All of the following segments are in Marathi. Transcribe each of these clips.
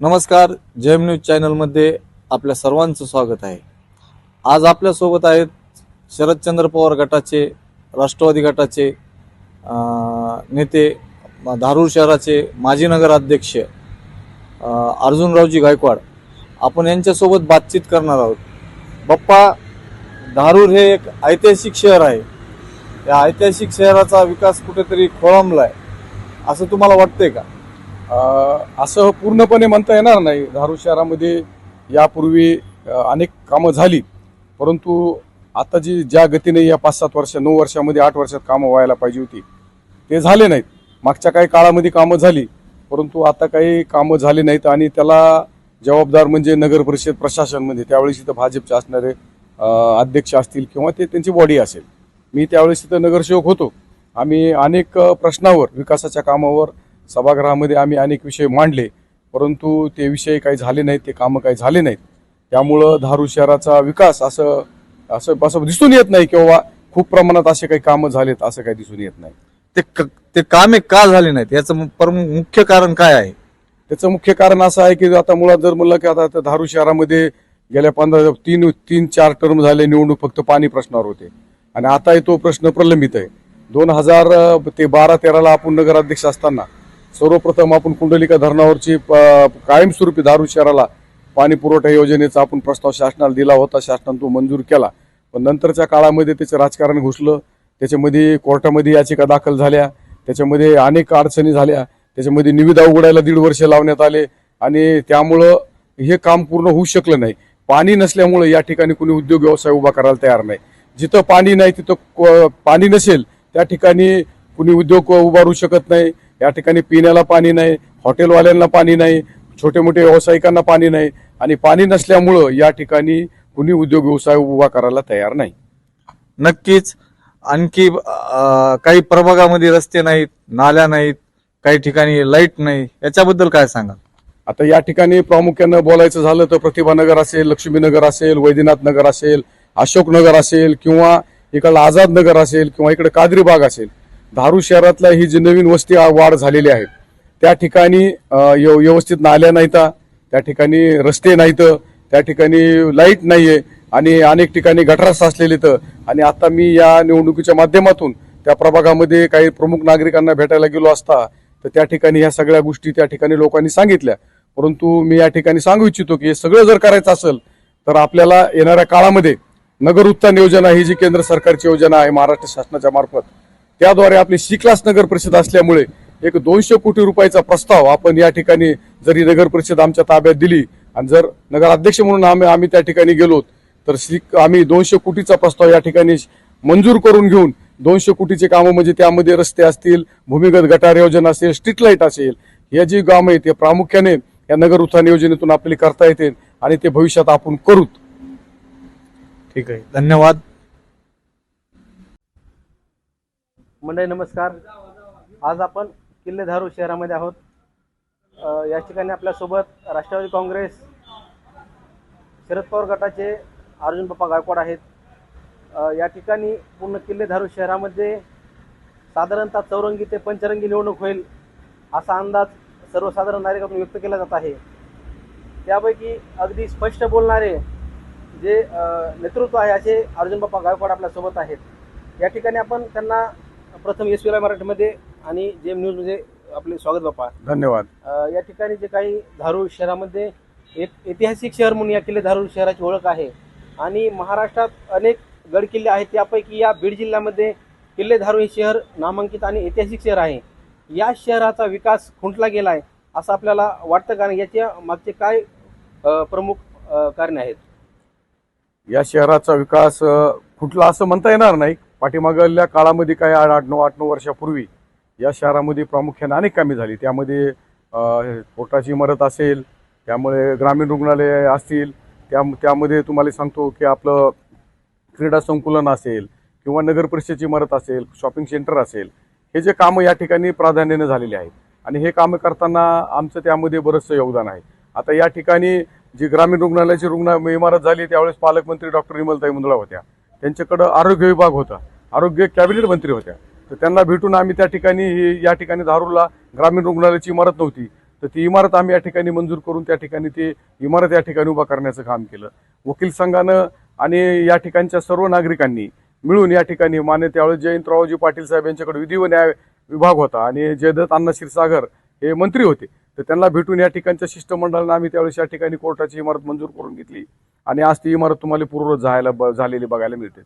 नमस्कार जेम न्यूज चॅनलमध्ये आपल्या सर्वांचं स्वागत आहे. आज आपल्यासोबत आहेत शरदचंद्र पवार गटाचे राष्ट्रवादी गटाचे नेते धारूर शहराचे माजी नगराध्यक्ष अर्जुनरावजी गायकवाड. आपण यांच्यासोबत बातचीत करणार आहोत. बाप्पा धारूर हे एक ऐतिहासिक शहर आहे. या ऐतिहासिक शहराचा विकास कुठेतरी खोळंबला आहे असं तुम्हाला वाटतंय का? असं पूर्णपणे म्हणता येणार नाही. धारूर शहरामध्ये यापूर्वी अनेक कामं झाली. परंतु आता जी ज्या गतीने या पाच सात वर्ष नऊ वर्षामध्ये आठ वर्षात कामं व्हायला पाहिजे होती ते झाले नाहीत. मागच्या काही काळामध्ये कामं झाली परंतु आता काही कामं झाली नाहीत आणि त्याला जबाबदार म्हणजे नगर परिषद प्रशासनमध्ये त्यावेळेस इथं भाजपचे असणारे अध्यक्ष असतील किंवा ते त्यांची बॉडी असेल. मी त्यावेळेस इथं नगरसेवक होतो. आम्ही अनेक प्रश्नावर विकासाच्या कामावर सभागृहामध्ये आम्ही अनेक विषय मांडले परंतु ते विषय काही झाले नाहीत ते कामं काही झाले नाहीत. त्यामुळं धारूर शहराचा विकास असं असं असं दिसून येत नाही किंवा खूप प्रमाणात असे काही कामं झालेत असं काही दिसून येत नाही. ते क- ते कामे का झाले नाहीत? याचं प्रमुख मुख्य कारण काय आहे? त्याचं मुख्य कारण असं आहे की आता मुळात जर म्हणलं की आता धारूर शहरामध्ये गेल्या पंधरा तीन तीन चार टर्म झाले निवडणूक फक्त पाणी प्रश्नावर होते. आणि आता तो प्रश्न प्रलंबित आहे. दोन हजार ते बारा तेराला आपण नगराध्यक्ष असताना सर्वप्रथम आपण कुंडलिका धरणावरची प- कायमस्वरूपी धारूर शहराला पाणी पुरवठा योजनेचा आपण प्रस्ताव शासनाला दिला होता. शासनानं तो मंजूर केला. पण नंतरच्या काळामध्ये त्याचं राजकारण घुसलं. त्याच्यामध्ये कोर्टामध्ये याचिका दाखल झाल्या. त्याच्यामध्ये अनेक अडचणी झाल्या. त्याच्यामध्ये निविदा उघडायला दीड वर्ष लावण्यात आले. आणि त्यामुळं हे काम पूर्ण होऊ शकलं नाही. पाणी नसल्यामुळं या ठिकाणी कुणी उद्योग व्यवसाय उभा करायला तयार नाही. जिथं पाणी नाही तिथं को- पाणी नसेल त्या ठिकाणी कुणी उद्योग उभारू शकत नाही. या ठिकाणी पिण्याला पाणी नाही हॉटेलवाल्यांना पाणी नाही छोटे मोठे व्यावसायिकांना पाणी नाही आणि पाणी नसल्यामुळं या ठिकाणी कुणी उद्योग व्यवसाय उभा करायला तयार नाही. नक्कीच. आणखी काही प्रभागामध्ये रस्ते नाहीत नाल्या नाहीत काही ठिकाणी लाइट नाही याच्याबद्दल काय सांगा आता या ठिकाणी प्रामुख्यानं बोलायचं झालं तर प्रतिभानगर असेल लक्ष्मीनगर असेल वैद्यनाथ नगर असेल अशोकनगर असेल किंवा इकडला आझाद नगर असेल किंवा इकडे कादरी बाग असेल. धारू शहरातल्या ही जी नवीन वस्ती वाढ झालेली आहे त्या ठिकाणी व्यवस्थित नाल्या नाहीत त्या ठिकाणी रस्ते नाहीत त्या ठिकाणी लाइट नाहीये आणि अनेक ठिकाणी गटरा साचलेले तर आणि आता मी या निवडणुकीच्या माध्यमातून त्या प्रभागामध्ये काही प्रमुख नागरिकांना भेटायला गेलो असता तर त्या ठिकाणी ह्या सगळ्या गोष्टी त्या ठिकाणी लोकांनी सांगितल्या. परंतु मी या ठिकाणी सांगू इच्छितो की हे सगळं जर करायचं असेल तर आपल्याला येणाऱ्या काळामध्ये नगर उत्थान योजना ही जी केंद्र सरकारची योजना आहे महाराष्ट्र शासनाच्या मार्फत त्याद्वारे आपली सी क्लास नगर परिषद असल्यामुळे एक दोनशे कोटी रुपयाचा प्रस्ताव आपण या ठिकाणी जरी नगर परिषद आमच्या ताब्यात दिली आणि जर नगराध्यक्ष म्हणून आम्ही आम्ही त्या ठिकाणी गेलो तर सी आम्ही दोनशे कोटीचा प्रस्ताव या ठिकाणी मंजूर करून घेऊन दोनशे कोटीचे कामं म्हणजे त्यामध्ये रस्ते असतील भूमिगत गटार योजना असेल स्ट्रीट लाइट असेल हे जी कामं आहेत ते प्रामुख्याने या नगर उत्थान योजनेतून आपल्याला करता येतील आणि ते भविष्यात आपण करूत ठीक आहे. धन्यवाद. मंडळी नमस्कार. आज आपण किल्ले धारू शहरामध्ये आहोत. या ठिकाणी आपल्यासोबत राष्ट्रवादी काँग्रेस शरद पवार गटाचे अर्जुन बाप्पा गायकवाड आहेत. या ठिकाणी पूर्ण किल्ले धारू शहरामध्ये साधारणतः चौरंगी ते पंचरंगी निवडणूक होईल असा अंदाज सर्वसाधारण नागरिकातून व्यक्त केला जात आहे. त्यापैकी अगदी स्पष्ट बोलणारे जे नेतृत्व आहे असे अर्जुन बाप्पा गायकवाड आपल्यासोबत आहेत. या ठिकाणी आपण त्यांना प्रथम एस पी मराठीमध्ये आणि जेम न्यूजमध्ये आपले स्वागत बाप्पा. धन्यवाद. अ, या ठिकाणी जे काही धारूर शहरामध्ये एक ऐतिहासिक शहर म्हणून या किल्ले धारूर शहराची ओळख आहे. आणि महाराष्ट्रात अनेक गड किल्ले आहेत त्यापैकी या बीड जिल्ह्यामध्ये किल्ले धारूर हे शहर नामांकित आणि ऐतिहासिक शहर आहे. या शहराचा विकास खुंटला गेला आहे असं आपल्याला वाटतं कारण याच्या मागचे काय अ, प्रमुख अ, कारणे आहेत? या शहराचा विकास अ, कुठला असं म्हणता येणार नाही. पाठीमागल्या काळामध्ये काय आठ आठ नऊ आठ नऊ वर्षापूर्वी या शहरामध्ये प्रामुख्याने अनेक कामे झाली. त्यामध्ये पोटाची इमारत असेल त्यामुळे ग्रामीण रुग्णालय असतील त्या त्यामध्ये तुम्हाला सांगतो की आपलं क्रीडा संकुलन असेल किंवा नगर परिषदेची इमारत असेल शॉपिंग सेंटर असेल हे जे कामं या ठिकाणी प्राधान्याने झालेले आहेत. आणि हे कामं करताना आमचं त्यामध्ये बरंचसं योगदान आहे. आता या ठिकाणी जी ग्रामीण रुग्णालयाची रुग्ण इमारत झाली त्यावेळेस पालकमंत्री डॉक्टर निमलताई मुंदळा होत्या. त्यांच्याकडं आरोग्य विभाग होता. आरोग्य कॅबिनेट मंत्री होत्या. तर त्यांना भेटून आम्ही त्या ठिकाणी ही- या ठिकाणी धारूरला ग्रामीण रुग्णालयाची इमारत नव्हती. तर ती इमारत आम्ही या ठिकाणी मंजूर करून त्या ठिकाणी ती इमारत या ठिकाणी उभा करण्याचं काम केलं. वकील संघानं आणि या ठिकाणच्या सर्व नागरिकांनी मिळून या ठिकाणी मान्य त्यावेळेस जयंतरावजी पाटील साहेब यांच्याकडे विधी व न्याय विभाग होता आणि जयदत्त अण्णा क्षीरसागर हे मंत्री होते. तर त्यांना भेटून या ठिकाणच्या शिष्टमंडळानं आम्ही त्यावेळेस या ठिकाणी कोर्टाची इमारत मंजूर करून घेतली. आणि आज ती इमारत तुम्हाला पूर्ववत जायला ब- झालेली बघायला मिळते.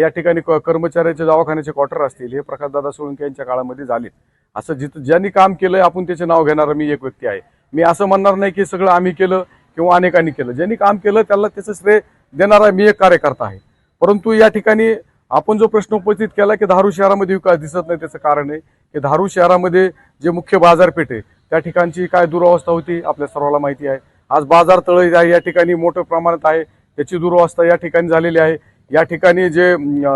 या ठिकाणी क- कर्मचाऱ्याचे दवाखान्याचे क्वार्टर असतील हे प्रकाशदादा सोळंके यांच्या काळामध्ये झाले. असं जिथं ज्यांनी काम केलंय आपण त्याचे नाव घेणारा मी एक व्यक्ती आहे. मी असं म्हणणार नाही की सगळं आम्ही केलं किंवा अनेकांनी केलं. ज्यांनी काम केलं त्याला त्याचं श्रेय देणारा मी एक कार्यकर्ता आहे. परंतु या ठिकाणी आपण जो प्रश्न उपस्थित केला की धारू शहरामध्ये विकास दिसत नाही त्याचं कारण आहे की धारू शहरामध्ये जे मुख्य बाजारपेठ आहे त्या ठिकाणची काय दुरावस्था होती आपल्या सर्वांना माहिती आहे. आज बाजार तळ या ठिकाणी मोठ्या प्रमाणात आहे. त्याची दुरावस्था या ठिकाणी झालेली आहे. या ठिकाणी जे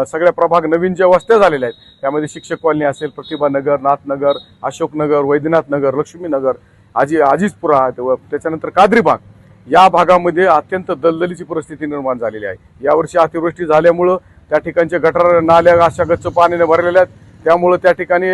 सगळ्या प्रभाग नवीन ज्या वस्त्या झालेल्या आहेत त्यामध्ये शिक्षक कॉलनी असेल प्रतिभा नगर नाथनगर अशोकनगर वैद्यनाथनगर लक्ष्मीनगर आजी आजीजपुरा व त्याच्यानंतर काद्रीबाग या भागामध्ये अत्यंत दलदलीची परिस्थिती निर्माण झालेली आहे. यावर्षी अतिवृष्टी झाल्यामुळं त्या ठिकाणच्या गटार नाल्या अशा गच्च पाण्याने भरलेल्या आहेत. त्यामुळं त्या ठिकाणी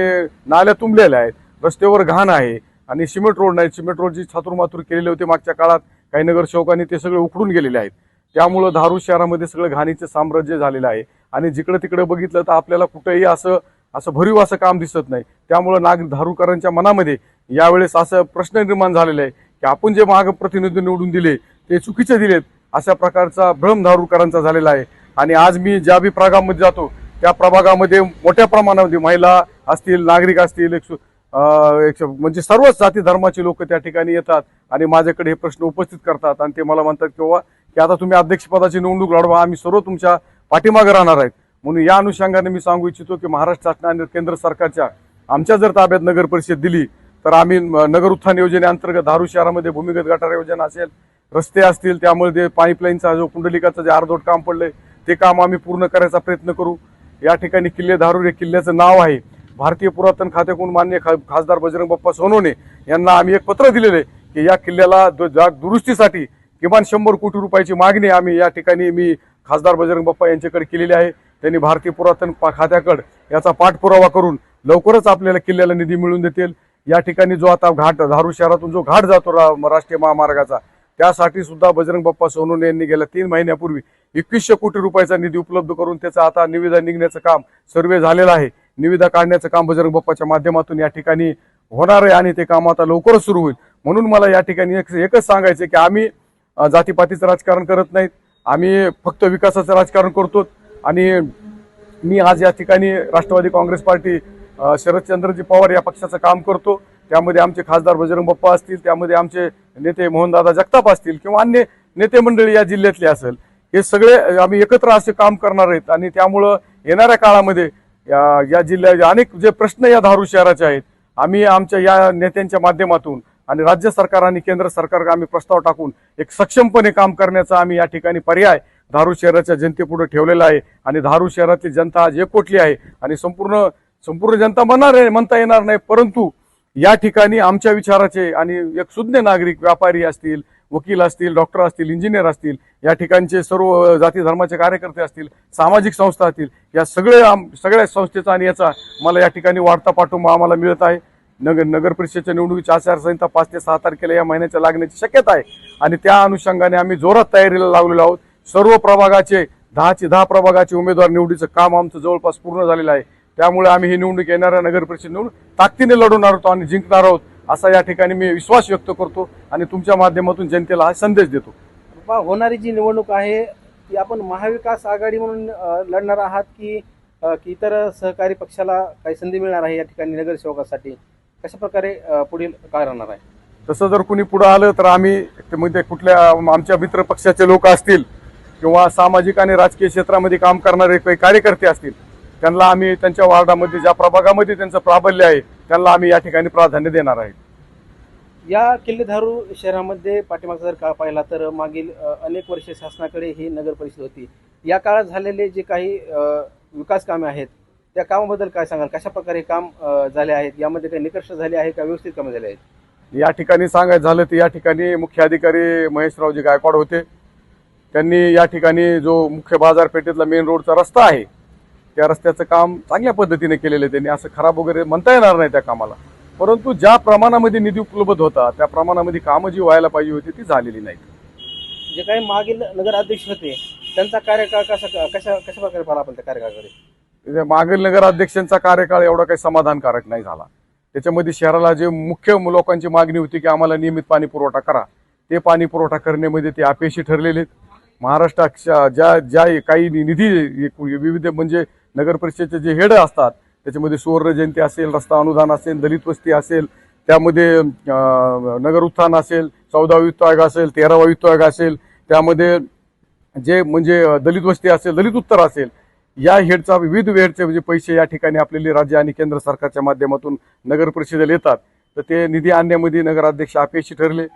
नाल्या तुंबलेल्या आहेत. रस्त्यावर घाण आहे. आणि सिमेंट रोड नाही सिमेंट रोडची छातुरमातुर केलेली होती मागच्या काळात. काही नगरसेवकांनी ते सगळे उखडून गेलेले आहेत. त्यामुळं धारू शहरामध्ये सगळं घाणीचं साम्राज्य झालेलं आहे. आणि जिकडं तिकडं बघितलं तर आपल्याला कुठंही असं असं भरीव असं काम दिसत नाही. त्यामुळं नाग धारूकरांच्या मनामध्ये यावेळेस असं प्रश्न निर्माण झालेला आहे की आपण जे महाग प्रतिनिधी निवडून दिले ते चुकीचे दिलेत अशा प्रकारचा भ्रम धारूकरांचा झालेला आहे. आणि आज मी ज्या बी प्रभागामध्ये जातो त्या प्रभागामध्ये मोठ्या प्रमाणामध्ये महिला असतील नागरिक असतील एक म्हणजे सर्वच जाती धर्माचे लोक त्या ठिकाणी येतात आणि माझ्याकडे हे प्रश्न उपस्थित करतात. आणि ते मला म्हणतात किंवा की आता तुम्ही अध्यक्षपदाची निवडणूक लढवा. आम्ही सर्व तुमच्या पाठीमागे राहणार आहेत. म्हणून या अनुषंगाने मी सांगू इच्छितो की महाराष्ट्र आणि केंद्र सरकारच्या आमच्या जर ताब्यात नगर परिषद दिली तर आम्ही नगर उत्थान योजनेअंतर्गत धारू शहरामध्ये भूमिगत गटार योजना असेल रस्ते असतील त्यामुळे ते पाईपलाईनचा जो कुंडलिकाचं जे अर्धोट काम पडलंय ते काम आम्ही पूर्ण करायचा प्रयत्न करू. या ठिकाणी किल्ले धारूर हे किल्ल्याचं नाव आहे. भारतीय पुरातन खात्याकडून मान्य खा खासदार बजरंग बाप्पा सोनवणे यांना आम्ही एक पत्र दिलेले की या किल्ल्याला दुरुस्तीसाठी किमान शंभर कोटी रुपयाची मागणी आम्ही या ठिकाणी मी खासदार बजरंग बाप्पा यांच्याकडे केलेली आहे. त्यांनी भारतीय पुरातन खात्याकडे याचा पाठपुरावा करून लवकरच आपल्याला किल्ल्याला निधी मिळवून देतील. या ठिकाणी जो आता घाट धारू शहरातून जो घाट जातो रा- राष्ट्रीय महामार्गाचा त्यासाठी सुद्धा बजरंग बाप्पा सोनवणे यांनी गेल्या तीन महिन्यापूर्वी एकवीसशे कोटी रुपयाचा निधी उपलब्ध करून त्याचं आता निविदा निघण्याचं काम सर्वे झालेलं आहे. निविदा काढण्याचं काम बजरंग बाप्पाच्या माध्यमातून या ठिकाणी होणार आहे आणि ते काम आता लवकरच सुरू होईल. म्हणून मला या ठिकाणी एक- एकच सांगायचं की आम्ही जातीपातीचं राजकारण करत नाहीत. आम्ही फक्त विकासाचं राजकारण करतो आणि मी आज या ठिकाणी राष्ट्रवादी काँग्रेस पार्टी शरदचंद्रजी पवार या पक्षाचं काम करतो. त्यामध्ये आमचे खासदार बजरंग बाप्पा असतील त्यामध्ये आमचे नेते मोहनदादा जगताप असतील किंवा अन्य नेते मंडळी या जिल्ह्यातले असेल. हे सगळे आम्ही एकत्र असे काम करणार आहेत आणि त्यामुळं येणाऱ्या काळामध्ये या या जिल्ह्या अनेक जे प्रश्न या धारू शहराचे आहेत आम्ही आमच्या या नेत्यांच्या माध्यमातून आणि राज्य सरकार आणि केंद्र सरकार आम्ही प्रस्ताव टाकून एक सक्षमपणे काम करण्याचा आम्ही या ठिकाणी पर्याय धारू शहराच्या जनतेपुढे ठेवलेला आहे आणि धारू शहरातील जनता आज एकवटली आहे आणि संपूर्ण संपूर्ण जनता म्हणणार आहे म्हणता येणार नाही परंतु या ठिकाणी आमच्या विचाराचे आणि एक सुज्ञ नागरिक व्यापारी असतील वकील असतील डॉक्टर असतील इंजिनियर असतील या ठिकाणचे सर्व जाती धर्माचे कार्यकर्ते असतील सामाजिक संस्था असतील या सगळे आम- सगळ्या संस्थेचा आणि याचा मला या ठिकाणी वाढता पाठिंबा आम्हाला मिळत आहे. नगर नगर परिषदेच्या निवडणुकीची आचारसंहिता पाच ते सहा तारखेला या महिन्याच्या लागण्याची शक्यता आहे. आणि त्या अनुषंगाने आम्ही जोरात तयारीला लागलेलो आहोत. सर्व प्रभागाचे दहाचे दहा प्रभागाचे उमेदवार निवडीचं काम आमचं जवळपास पूर्ण झालेलं आहे. त्यामुळे आम्ही ही निवडणूक येणाऱ्या नगर परिषद निवडून ताकदीने लढवणार आहोत आणि जिंकणार आहोत. असा या ठिकाणी मी विश्वास व्यक्त करतो आणि तुमच्या माध्यमातून जनतेला हा संदेश देतो. बा होणारी जी निवडणूक आहे ती आपण महाविकास आघाडी म्हणून लढणार आहात की की इतर सहकारी पक्षाला काही संधी मिळणार आहे या ठिकाणी नगरसेवकासाठी कशा प्रकारे पुढील काय राहणार आहे? तसं जर कुणी पुढे आलं तर आम्ही म्हणजे कुठल्या आमच्या मित्र पक्षाचे लोक असतील किंवा सामाजिक आणि राजकीय क्षेत्रामध्ये काम करणारे काही कार्यकर्ते असतील त्यांना आम्ही त्यांच्या वार्डामध्ये ज्या प्रभागामध्ये त्यांचं प्राबल्य आहे त्यांना आम्ही या ठिकाणी प्राधान्य देणार आहे. या किल्लेधारू शहरामध्ये पाठीमागचा जर काळ पाहिला तर मागील अनेक वर्षे शासनाकडे ही नगर परिषद होती. या काळात झालेले जे काही विकास कामे आहेत त्या कामाबद्दल काय सांगाल? कशा प्रकारे काम झाले आहेत? यामध्ये काही निकष झाले आहे का? व्यवस्थित कामे झाले आहेत? या ठिकाणी सांगायचं झालं तर या ठिकाणी मुख्य अधिकारी महेशरावजी गायकवाड होते. त्यांनी या ठिकाणी जो मुख्य बाजारपेठेतला मेन रोडचा रस्ता आहे त्या रस्त्याचं काम चांगल्या पद्धतीने केलेलं आहे त्यांनी. असं खराब वगैरे म्हणता येणार नाही त्या कामाला. परंतु ज्या प्रमाणामध्ये निधी उपलब्ध होता त्या प्रमाणामध्ये कामं जी व्हायला पाहिजे होती ती झालेली नाहीत. जे काही मागील नगराध्यक्ष होते त्यांचा कार्यकाळ कसा कशा कशा प्रकारे पाहिला आपण त्या कार्यकाळाकडे? मागील नगराध्यक्षांचा कार्यकाळ एवढा काही समाधानकारक नाही झाला. त्याच्यामध्ये शहराला जे मुख्य लोकांची मागणी होती की आम्हाला नियमित पाणी पुरवठा करा ते पाणी पुरवठा करण्यामध्ये ते अपयशी ठरलेले आहेत. महाराष्ट्रात ज्या ज्या काही निधी विविध म्हणजे नगर परिषदेचे जे हेड असतात त्याच्यामध्ये सुवर्ण जयंती असेल रस्ता अनुदान असेल दलित वस्ती असेल त्यामध्ये नगर उत्थान असेल चौदावा वित्त आयोग असेल तेरावा वित्त आयोग असेल त्यामध्ये जे म्हणजे दलित वस्ती असेल दलित उत्तर असेल या हेडचा विविध वेडचे म्हणजे पैसे या ठिकाणी आपल्याला राज्य आणि केंद्र सरकारच्या माध्यमातून नगर परिषदेला येतात. तर ते निधी आणण्यामध्ये नगराध्यक्ष अपयशी ठरले.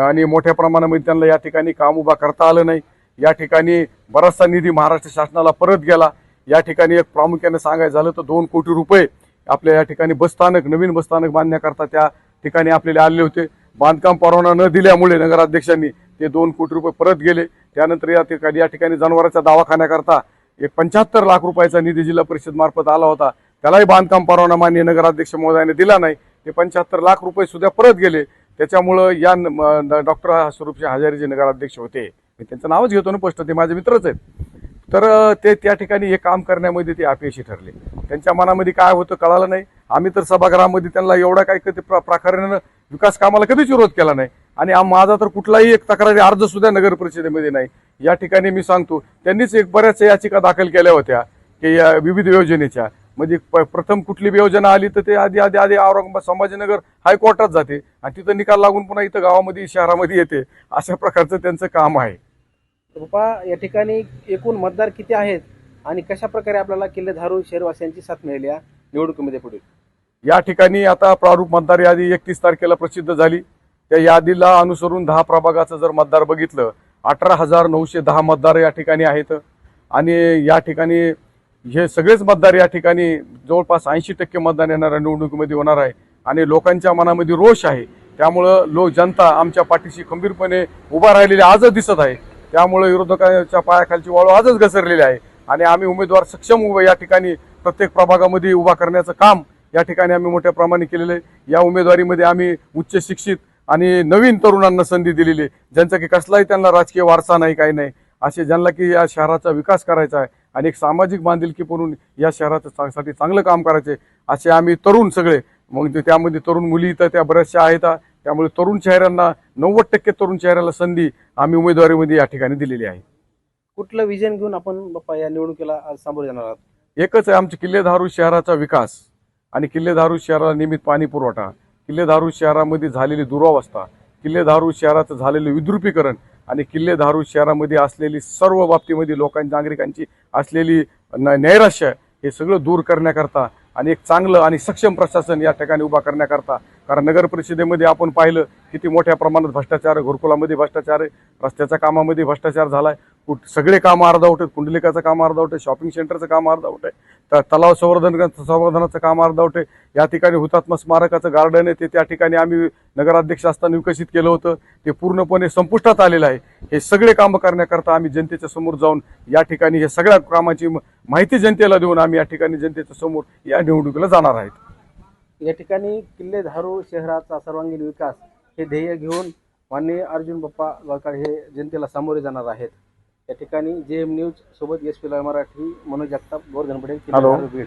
आणि मोठ्या प्रमाणामध्ये त्यांना या ठिकाणी काम उभा करता आलं नाही. या ठिकाणी बराचसा निधी महाराष्ट्र शासनाला परत गेला. या ठिकाणी एक प्रामुख्याने सांगायचं झालं तर दोन कोटी रुपये आपल्या या ठिकाणी बसस्थानक नवीन बसस्थानक बांधण्याकरता त्या ठिकाणी आपल्याला आले होते. बांधकाम परवाना न दिल्यामुळे नगराध्यक्षांनी ते दोन कोटी रुपये परत गेले. त्यानंतर या ठिकाणी या ठिकाणी जनावरांच्या दवाखान्याकरता एक पंच्याहत्तर लाख रुपयाचा निधी जिल्हा परिषद मार्फत आला होता. त्यालाही बांधकाम परवाना मान्य नगराध्यक्ष महोदयाने दिला नाही. ते पंच्याहत्तर लाख रुपये सुद्धा परत गेले. त्याच्यामुळं या डॉक्टर स्वरूपचे हजारी जे नगराध्यक्ष होते. मी त्यांचं नावच घेतो ना स्पष्ट ते माझे मित्रच आहेत. तर ते त्या ठिकाणी हे काम करण्यामध्ये ते अपयशी ठरले. त्यांच्या मनामध्ये काय होतं कळालं नाही. आम्ही तर सभागृहामध्ये त्यांना एवढा काही कधी प्र- विकास कामाला कधीच विरोध केला नाही. आणि माझा तर कुठलाही एक तक्रारी अर्ज सुद्धा नगर परिषदेमध्ये नाही. या ठिकाणी मी सांगतो त्यांनीच एक बऱ्याच याचिका दाखल केल्या होत्या की या विविध योजनेच्या. म्हणजे प- प्रथम कुठली बी योजना आली तर ते आधी आधी आधी औरंगाबाद संभाजीनगर हायकोर्टात जाते. आणि तिथं निकाल लागून पुन्हा इथं गावामध्ये शहरामध्ये येते. अशा प्रकारचं त्यांचं काम आहे. रुपा या ठिकाणी एकूण मतदार किती आहेत आणि कशा प्रकारे आपल्याला किल्ले धारू शहरवासियांची साथ मिळाली या निवडणुकीमध्ये पुढे या ठिकाणी आता प्रारूप मतदार यादी एकतीस तारखेला प्रसिद्ध झाली. त्या यादीला अनुसरून दहा प्रभागाचं जर मतदार बघितलं अठरा हजार नऊशे दहा मतदार या ठिकाणी आहेत. आणि या ठिकाणी हे सगळेच मतदार या ठिकाणी जवळपास ऐंशी टक्के मतदान येणाऱ्या निवडणुकीमध्ये होणार आहे. आणि लोकांच्या मनामध्ये रोष आहे. त्यामुळं लोक जनता आमच्या पाठीशी खंबीरपणे उभा राहिलेली आजच दिसत आहे. त्यामुळे विरोधकांच्या पायाखालची वाळू आजच घसरलेली आहे. आणि आम्ही उमेदवार सक्षम उभे या ठिकाणी प्रत्येक प्रभागामध्ये उभा करण्याचं काम या ठिकाणी आम्ही मोठ्या प्रमाणे केलेलं आहे. या उमेदवारीमध्ये आम्ही उच्च शिक्षित आणि नवीन तरुणांना संधी दिलेली आहे. ज्यांचा की कसलाही त्यांना राजकीय वारसा नाही काही नाही. असे ज्यांना की या शहराचा विकास करायचा आहे आणि एक सामाजिक बांधिलकी म्हणून या शहराचं साठी चांगलं काम करायचे असे आम्ही तरुण सगळे. मग त्यामध्ये तरुण मुली तर त्या बऱ्याचशा आहेत त्यामुळे तरुण चेहऱ्यांना नव्वद टक्के तरुण चेहऱ्याला संधी आम्ही उमेदवारीमध्ये या ठिकाणी दिलेली आहे. कुठलं विजन घेऊन आपण बाप्पा या निवडणुकीला आज सामोरे जाणार आहात? एकच आहे आमचे किल्ले धारू शहराचा विकास आणि किल्ले धारू शहराला नियमित पाणी पुरवठा. किल्ले धारू शहरामध्ये झालेली दुरावस्था किल्ले धारू शहराचं झालेलं विद्रुपीकरण आणि किल्ले धारू शहरामध्ये असलेली सर्व बाबतीमध्ये लोकांच्या नागरिकांची असलेली नैराश्य हे सगळं दूर करण्याकरता आणि एक चांगलं आणि सक्षम प्रशासन या ठिकाणी उभा करण्याकरता. कारण नगर परिषदेमध्ये आपण पाहिलं किती मोठ्या प्रमाणात भ्रष्टाचार घरकुलामध्ये भ्रष्टाचार आहे रस्त्याच्या कामामध्ये भ्रष्टाचार झाला आहे कुठ सगळे काम अर्धावट आहेत कुंडलिकाचं काम अर्धावट आहे शॉपिंग सेंटरचं काम अर्धावट आहे. तलाव संवर्धन संवर्धनाचं काम अर्धवट या ठिकाणी हुतात्मा स्मारकाचं गार्डन आहे ते त्या ठिकाणी आम्ही नगराध्यक्ष असताना विकसित केलं होतं. ते पूर्णपणे संपुष्टात आलेलं आहे. हे सगळे कामं करण्याकरता आम्ही जनतेच्या समोर जाऊन या ठिकाणी हे सगळ्या कामाची म- माहिती जनतेला देऊन आम्ही या ठिकाणी जनतेच्या समोर या निवडणुकीला जाणार आहेत. या ठिकाणी किल्ले धारू शहराचा सर्वांगीण विकास हे ध्येय घेऊन माननीय अर्जुन बाप्पा गावकर हे जनतेला सामोरे जाणार आहेत. या ठिकाणी जे एम न्यूज सोबत एस पी मराठी मनोज जगताप गोवर्धन पटेल बीड